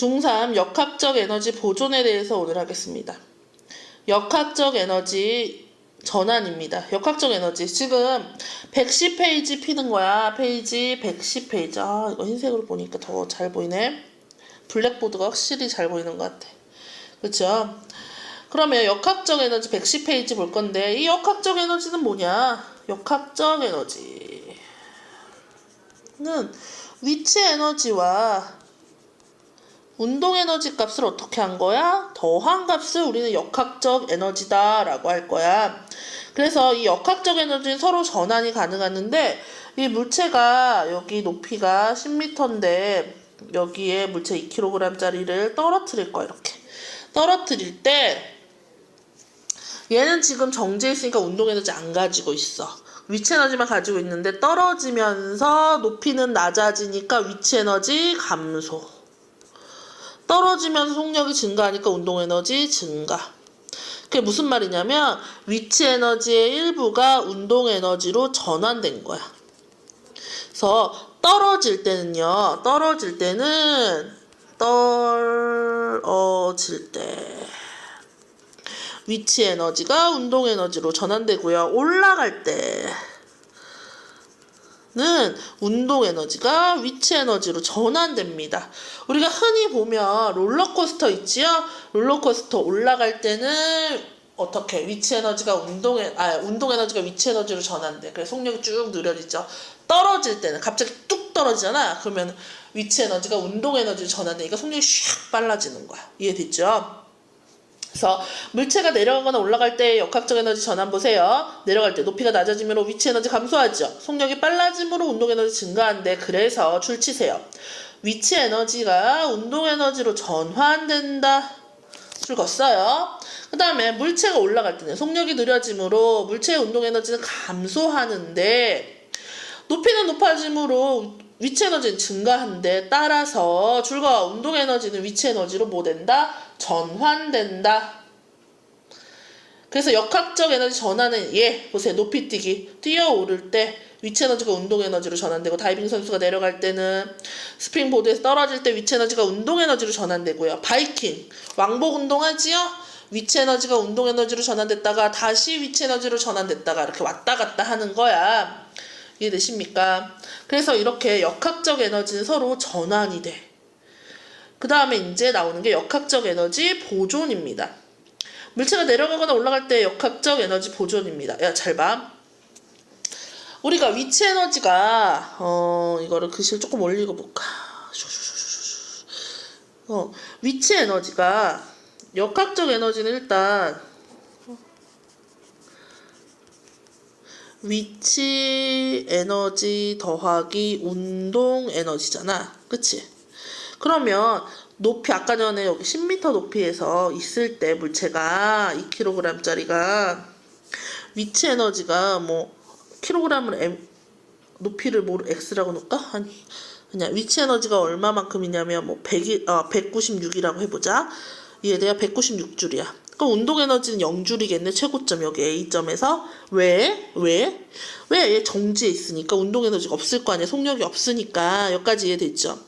중3 역학적 에너지 보존에 대해서 오늘 하겠습니다. 역학적 에너지 전환입니다. 역학적 에너지. 지금 110페이지 피는 거야. 페이지 110페이지. 아, 이거 흰색으로 보니까 더 잘 보이네. 블랙보드가 확실히 잘 보이는 것 같아. 그쵸? 그러면 역학적 에너지 110페이지 볼 건데, 이 역학적 에너지는 뭐냐? 역학적 에너지는 위치 에너지와 운동 에너지 값을 어떻게 한 거야? 더한 값을 우리는 역학적 에너지다 라고 할 거야. 그래서 이 역학적 에너지는 서로 전환이 가능하는데 이 물체가 여기 높이가 10m인데 여기에 물체 2kg짜리를 떨어뜨릴 거야 이렇게. 떨어뜨릴 때 얘는 지금 정지해 있으니까 운동 에너지 안 가지고 있어. 위치 에너지만 가지고 있는데 떨어지면서 높이는 낮아지니까 위치 에너지 감소. 떨어지면서 속력이 증가하니까 운동 에너지 증가. 그게 무슨 말이냐면 위치 에너지의 일부가 운동 에너지로 전환된 거야. 그래서 떨어질 때는요. 떨어질 때는 떨어질 때 위치 에너지가 운동 에너지로 전환되고요. 올라갈 때 는 운동 에너지가 위치 에너지로 전환됩니다. 우리가 흔히 보면 롤러코스터 있지요? 롤러코스터 올라갈 때는 어떻게 위치 에너지가 운동 에 아, 운동 에너지가 위치 에너지로 전환돼. 그래서 속력이 쭉 느려지죠. 떨어질 때는 갑자기 뚝 떨어지잖아. 그러면 위치 에너지가 운동 에너지로 전환되니까 속력이 슉 빨라지는 거야. 이해됐죠? 그래서 물체가 내려가거나 올라갈 때 역학적 에너지 전환 보세요. 내려갈 때 높이가 낮아지면 위치 에너지 감소하죠. 속력이 빨라짐으로 운동 에너지 증가한데 그래서 줄 치세요. 위치 에너지가 운동 에너지로 전환된다. 줄 걷어요. 그 다음에 물체가 올라갈 때는 속력이 느려짐으로 물체의 운동 에너지는 감소하는데 높이는 높아짐으로 위치 에너지는 증가한데 따라서 줄과 운동 에너지는 위치 에너지로 뭐 된다? 전환된다. 그래서 역학적 에너지 전환은 예 보세요 높이 뛰기 뛰어오를 때 위치 에너지가 운동 에너지로 전환되고 다이빙 선수가 내려갈 때는 스프링보드에서 떨어질 때 위치 에너지가 운동 에너지로 전환되고요 바이킹 왕복 운동하지요 위치 에너지가 운동 에너지로 전환됐다가 다시 위치 에너지로 전환됐다가 이렇게 왔다 갔다 하는 거야 이해되십니까? 그래서 이렇게 역학적 에너지는 서로 전환이 돼. 그 다음에 이제 나오는 게 역학적 에너지 보존입니다. 물체가 내려가거나 올라갈 때 역학적 에너지 보존입니다. 야, 잘 봐. 우리가 위치 에너지가, 어, 이거를 글씨를 조금 올리고 볼까. 어, 위치 에너지가, 역학적 에너지는 일단, 위치 에너지 더하기 운동 에너지잖아. 그치? 그러면 높이 아까 전에 여기 10m 높이에서 있을 때 물체가 2kg짜리가 위치 에너지가 뭐 킬로그램을 M 높이를 뭐 x라고 놓을까? 아니 아니야 위치 에너지가 얼마만큼이냐면 뭐 100이 어 196이라고 해 보자. 얘 내가 196줄이야. 그럼 운동 에너지는 0줄이겠네 최고점 여기 A점에서 왜? 왜? 왜? 얘 정지에 있으니까 운동 에너지가 없을 거 아니야 속력이 없으니까 여기까지 이해됐죠?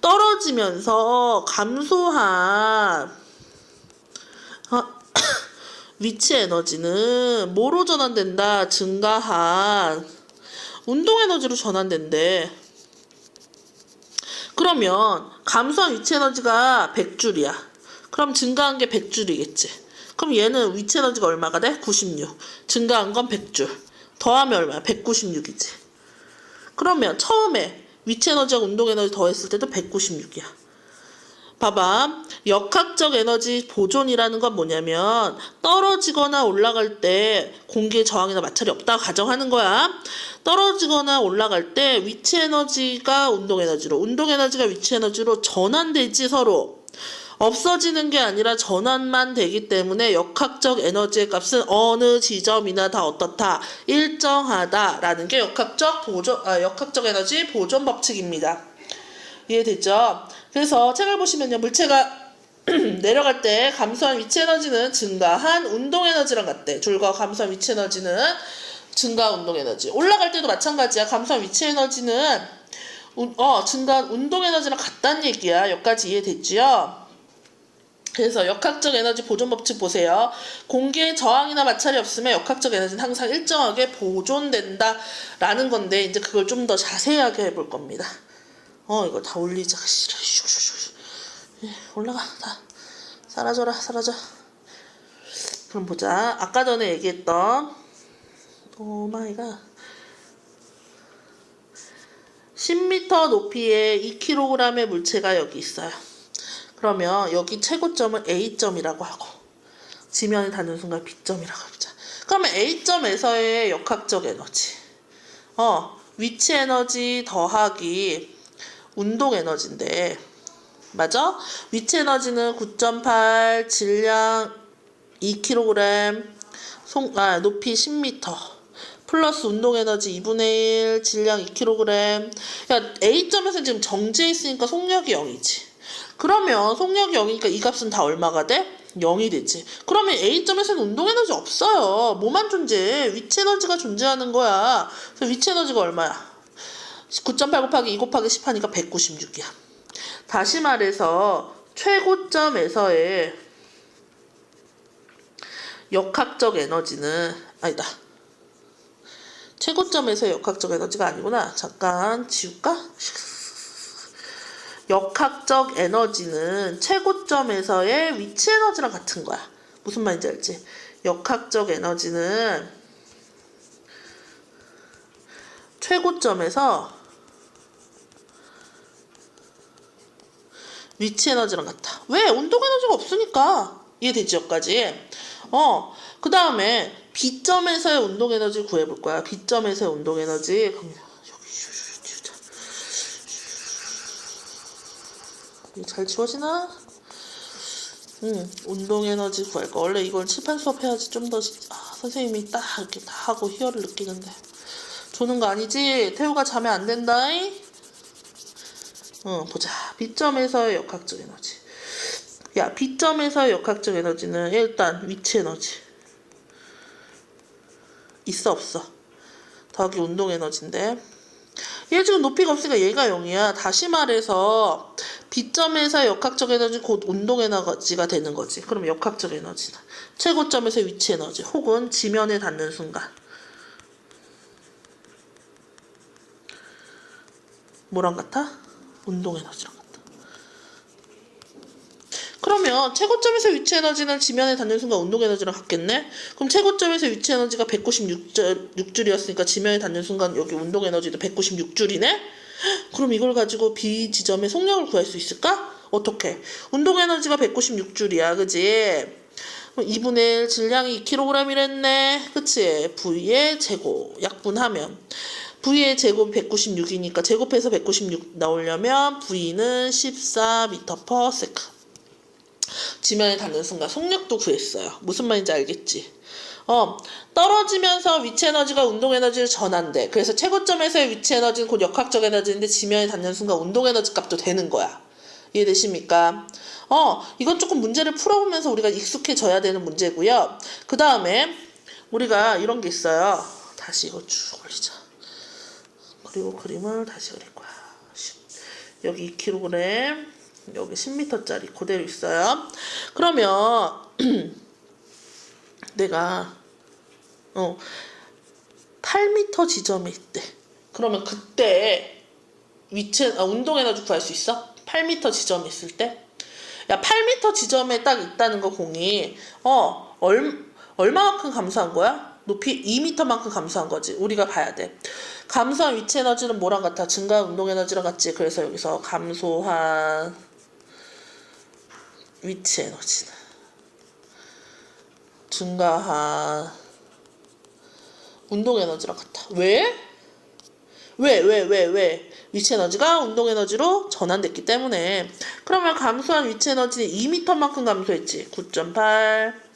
떨어지면서 감소한 어, 위치 에너지는 뭐로 전환된다? 증가한 운동 에너지로 전환된대. 그러면 감소한 위치 에너지가 100줄이야. 그럼 증가한 게 100줄이겠지. 그럼 얘는 위치 에너지가 얼마가 돼? 96. 증가한 건 100줄. 더하면 얼마야? 196이지. 그러면 처음에 위치 에너지하고 운동 에너지 더했을 때도 196이야. 봐봐. 역학적 에너지 보존이라는 건 뭐냐면 떨어지거나 올라갈 때 공기의 저항이나 마찰이 없다고 가정하는 거야. 떨어지거나 올라갈 때 위치 에너지가 운동 에너지로, 운동 에너지가 위치 에너지로 전환되지 서로. 없어지는 게 아니라 전환만 되기 때문에 역학적 에너지의 값은 어느 지점이나 다 어떻다 일정하다라는 게 역학적 보존 아, 역학적 에너지 보존 법칙입니다. 이해됐죠? 그래서 책을 보시면요 물체가 내려갈 때 감소한 위치 에너지는 증가한 운동 에너지랑 같대. 줄과 감소한 위치 에너지는 증가 운동 에너지. 올라갈 때도 마찬가지야. 감소한 위치 에너지는 운- 어, 증가한 운동 에너지랑 같다는 얘기야. 여기까지 이해됐지요? 그래서 역학적 에너지 보존 법칙 보세요. 공기의 저항이나 마찰이 없으면 역학적 에너지는 항상 일정하게 보존된다라는 건데 이제 그걸 좀 더 자세하게 해볼 겁니다. 어 이거 다 올리자. 예, 올라가 다 사라져라 사라져. 그럼 보자. 아까 전에 얘기했던 오 마이 갓. 10m 높이의 2kg의 물체가 여기 있어요. 그러면 여기 최고점은 A점이라고 하고 지면에 닿는 순간 B점이라고 해보자. 그러면 A점에서의 역학적 에너지. 어, 위치 에너지 더하기 운동 에너지인데 맞아? 위치 에너지는 9.8, 질량 2kg, 송, 아, 높이 10m. 플러스 운동 에너지 2분의 1, 질량 2kg. 야, A점에서 지금 정지해 있으니까 속력이 0이지. 그러면 속력이 0이니까 이 값은 다 얼마가 돼? 0이 되지. 그러면 A점에서는 운동 에너지 없어요. 뭐만 존재해? 위치 에너지가 존재하는 거야. 그래서 위치 에너지가 얼마야? 9.8 곱하기 2 곱하기 10 하니까 196이야. 다시 말해서 최고점에서의 역학적 에너지는 아니다. 최고점에서의 역학적 에너지가 아니구나. 잠깐 지울까? 역학적 에너지는 최고점에서의 위치 에너지랑 같은 거야. 무슨 말인지 알지? 역학적 에너지는 최고점에서 위치 에너지랑 같아. 왜? 운동 에너지가 없으니까. 이해되지, 여기까지? 어, 그 다음에 B점에서의 운동 에너지 구해볼 거야. B점에서의 운동 에너지. 그럼 여기 슈슈 슈 이거 잘 지워지나? 응, 운동 에너지 구할 거. 원래 이걸 칠판 수업 해야지 좀 더, 아, 선생님이 딱 이렇게 다 하고 희열을 느끼는데. 조는 거 아니지? 태우가 자면 안 된다잉? 응, 보자. B점에서의 역학적 에너지. 야, B점에서의 역학적 에너지는 일단 위치 에너지. 있어, 없어? 더하기 운동 에너지인데. 얘 지금 높이가 없으니까 얘가 0이야. 다시 말해서 B점에서의 역학적 에너지 곧 운동 에너지가 되는 거지. 그럼 역학적 에너지는 최고점에서 위치 에너지 혹은 지면에 닿는 순간. 뭐랑 같아? 운동 에너지랑. 그러면 최고점에서 위치 에너지는 지면에 닿는 순간 운동 에너지랑 같겠네? 그럼 최고점에서 위치 에너지가 196줄이었으니까 지면에 닿는 순간 여기 운동 에너지도 196줄이네? 그럼 이걸 가지고 B 지점의 속력을 구할 수 있을까? 어떻게? 운동 에너지가 196줄이야, 그지? 2분의 1 질량이 2kg이랬네. 그치? V의 제곱 약분하면 V의 제곱이 196이니까 제곱해서 196 나오려면 V는 14m per second. 지면에 닿는 순간 속력도 구했어요. 무슨 말인지 알겠지? 어, 떨어지면서 위치 에너지가 운동 에너지를 전한대. 그래서 최고점에서의 위치 에너지는 곧 역학적 에너지인데 지면에 닿는 순간 운동 에너지 값도 되는 거야. 이해되십니까? 어, 이건 조금 문제를 풀어보면서 우리가 익숙해져야 되는 문제고요. 그 다음에 우리가 이런 게 있어요. 다시 이거 쭉 올리자. 그리고 그림을 다시 그릴 거야. 여기 2kg, 여기 10m짜리 그대로 있어요. 그러면 내가 어 8m 지점에 있대. 그러면 그때 위치 아, 운동 에너지 구할 수 있어? 8m 지점에 있을 때? 야 8m 지점에 딱 있다는 거 공이 어 얼, 얼마만큼 감소한 거야? 높이 2m만큼 감소한 거지. 우리가 봐야 돼. 감소한 위치 에너지는 뭐랑 같아? 증가한 운동 에너지랑 같지. 그래서 여기서 감소한 위치 에너지는 증가한 운동 에너지랑 같아. 왜? 왜, 왜, 왜, 왜? 위치 에너지가 운동 에너지로 전환됐기 때문에. 그러면 감소한 위치 에너지는 2m만큼 감소했지. 9.8.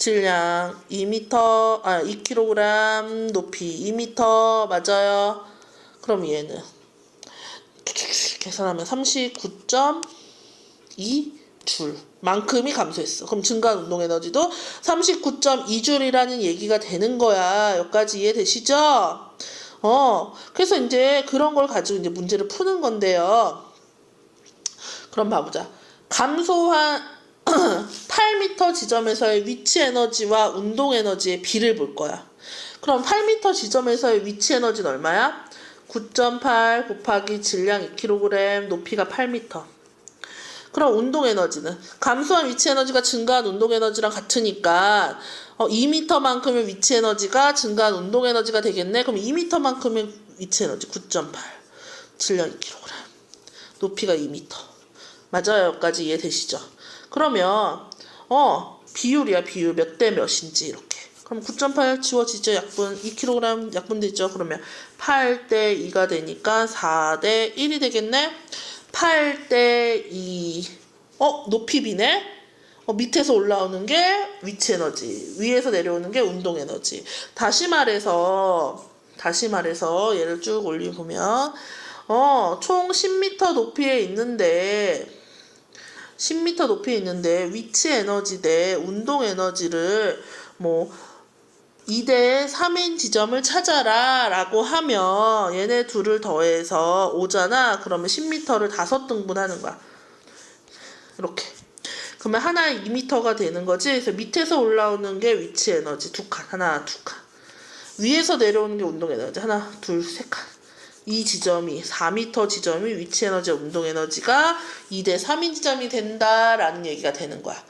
질량 2m, 아, 2kg, 높이 2m, 맞아요. 그럼 얘는 계산하면 39.2 줄 만큼이 감소했어. 그럼 증가한 운동 에너지도 39.2줄이라는 얘기가 되는 거야. 여기까지 이해되시죠? 어, 그래서 이제 그런 걸 가지고 이제 문제를 푸는 건데요. 그럼 봐보자. 감소한 8m 지점에서의 위치 에너지와 운동 에너지의 비를 볼 거야. 그럼 8m 지점에서의 위치 에너지는 얼마야? 9.8 곱하기 질량 2kg, 높이가 8m. 그럼 운동 에너지는 감소한 위치 에너지가 증가한 운동 에너지랑 같으니까 어, 2m만큼의 위치 에너지가 증가한 운동 에너지가 되겠네. 그럼 2m만큼의 위치 에너지 9.8 질량 2kg 높이가 2m 맞아요 여기까지 이해되시죠? 그러면 어 비율이야 비율 몇 대 몇인지 이렇게 그럼 9.8 지워지죠 약분 2kg 약분 되죠 그러면 8 대 2가 되니까 4 대 1이 되겠네 8 대 2. 어, 높이 비네? 어, 밑에서 올라오는 게 위치 에너지, 위에서 내려오는 게 운동 에너지. 다시 말해서, 다시 말해서 얘를 쭉 올리보면, 어, 총 10m 높이에 있는데, 10m 높이에 있는데, 위치 에너지 대 운동 에너지를 뭐, 2대 3인 지점을 찾아라 라고 하면 얘네 둘을 더해서 오잖아. 그러면 10m를 다섯 등분하는 거야. 이렇게. 그러면 하나에 2m가 되는 거지? 그래서 밑에서 올라오는 게 위치 에너지 두 칸. 하나 두 칸. 위에서 내려오는 게 운동 에너지. 하나 둘 세 칸 이 지점이 4m 지점이 위치 에너지 운동 에너지가 2대 3인 지점이 된다라는 얘기가 되는 거야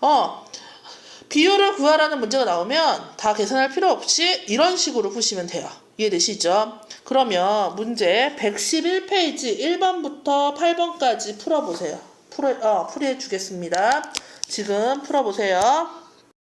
어 비율을 구하라는 문제가 나오면 다 계산할 필요 없이 이런 식으로 푸시면 돼요. 이해되시죠? 그러면 문제 111페이지 1번부터 8번까지 풀어보세요. 풀어, 어, 풀이해 주겠습니다. 지금 풀어보세요.